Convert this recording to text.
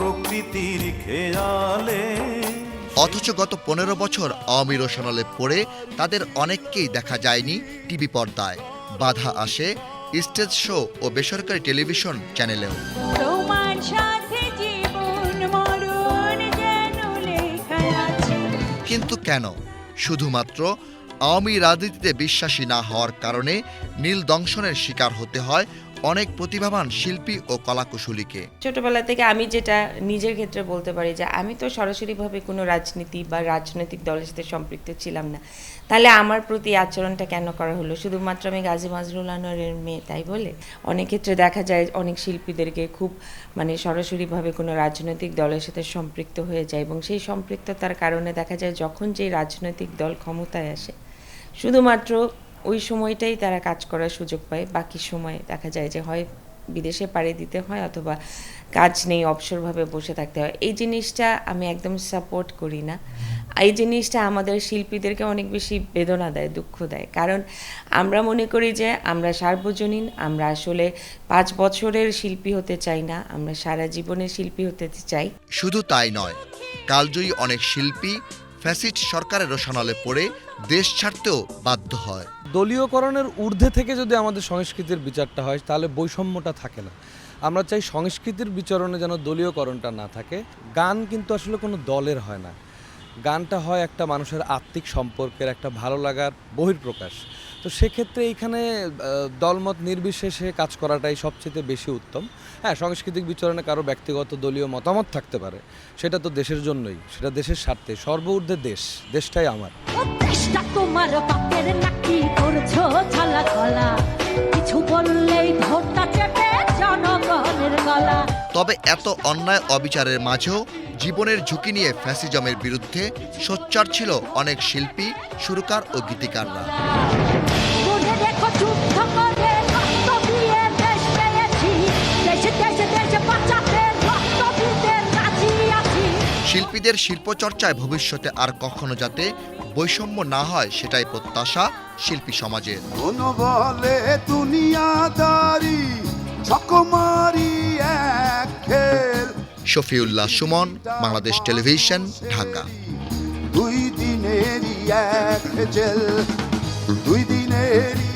প্রকৃতির খেয়ালে। অথচ গত পনেরো বছর আওয়ামী রোশনালে পড়ে তাদের অনেককেই দেখা যায়নি টিভি পর্দায়। বাধা আসে স্টেজ শো ও বেসরকারি টেলিভিশন চ্যানেলেও। কিন্তু কেন? শুধুমাত্র আওয়ামী রাজনীতিতে বিশ্বাসী না হওয়ার কারণে নীল দংশনের শিকার হতে হয় অনেক প্রতিভাবান শিল্পী ও কলাকুশলীকে। ছোটবেলা থেকে আমি যেটা নিজের ক্ষেত্রে বলতে পারি যে, আমি তো সরাসরিভাবে কোনো রাজনীতি বা রাজনৈতিক দলের সাথে সম্পৃক্ত ছিলাম না। তাহলে আমার প্রতি আচরণটা কেন করা হলো? শুধুমাত্র আমি গাজী মাজরুল আনোয়ারের মেয়ে, তাই বলে? অনেক ক্ষেত্রে দেখা যায় অনেক শিল্পীদেরকে খুব মানে সরাসরিভাবে কোনো রাজনৈতিক দলের সাথে সম্পৃক্ত হয়ে যায় এবং সেই সম্পৃক্ততার কারণে দেখা যায় যখন যে রাজনৈতিক দল ক্ষমতায় আসে, শুধুমাত্র ওই সময়টাই তারা কাজ করার সুযোগ পায়। বাকি সময় দেখা যায় যে হয় বিদেশে পাড়ি দিতে হয় অথবা কাজ নেই, অবসরভাবে বসে থাকতে হয়। এই জিনিসটা আমি একদম সাপোর্ট করি না। এই জিনিসটা আমাদের শিল্পীদেরকে অনেক বেশি বেদনা দেয়, দুঃখ দেয়। কারণ আমরা মনে করি যে আমরা সার্বজনীন, আমরা আসলে পাঁচ বছরের শিল্পী হতে চাই না, আমরা সারা জীবনের শিল্পী হতে চাই। শুধু তাই নয়, কালজয়ী অনেক শিল্পী ফ্যাসিস্ট সরকারের রোশনালে পড়ে দেশ ছাড়তেও বাধ্য হয়। দলীয়করণের ঊর্ধ্বে থেকে যদি আমাদের সংস্কৃতির বিচারটা হয়, তাহলে বৈষম্যটা থাকে না। আমরা চাই সংস্কৃতির বিচরণে যেন দলীয়করণটা না থাকে। গান কিন্তু আসলে কোনো দলের হয় না। গানটা হয় একটা মানুষের আত্মিক সম্পর্কের, একটা ভালো লাগার বহির্প্রকাশ তো সেক্ষেত্রে এইখানে দলমত নির্বিশেষে কাজ করাটাই সবচেয়ে বেশি উত্তম। হ্যাঁ সাংস্কৃতিক বিচরণে কারও ব্যক্তিগত দলীয় মতামত থাকতে পারে। সেটা তো দেশের জন্যই, সেটা দেশের স্বার্থে। সর্বঊর্ধ্বে দেশ, দেশটাই আমার। তোমার বাপের নাকি করছ ছলা ছলা কিছু বললেই চেপে জনগণের গলা। তবে এত অন্যায় অবিচারের মাঝেও জীবনের ঝুঁকি নিয়ে ফ্যাসিজমের বিরুদ্ধে সোচ্চার ছিল অনেক শিল্পী সুরকার ও গীতিকাররা। দেখো যুদ্ধ শিল্পীদের শিল্পচর্চায় ভবিষ্যতে আর কখনো যাতে বৈষম্য না হয় সেটাই প্রত্যাশা শিল্পী সমাজের। বলে দুনিয়াদারি সকমারি এক খেল। শফিউল্লাহ সুমন বাংলাদেশ টেলিভিশন ঢাকা। দুই দিনেরই এক জেল দুই দিনেরই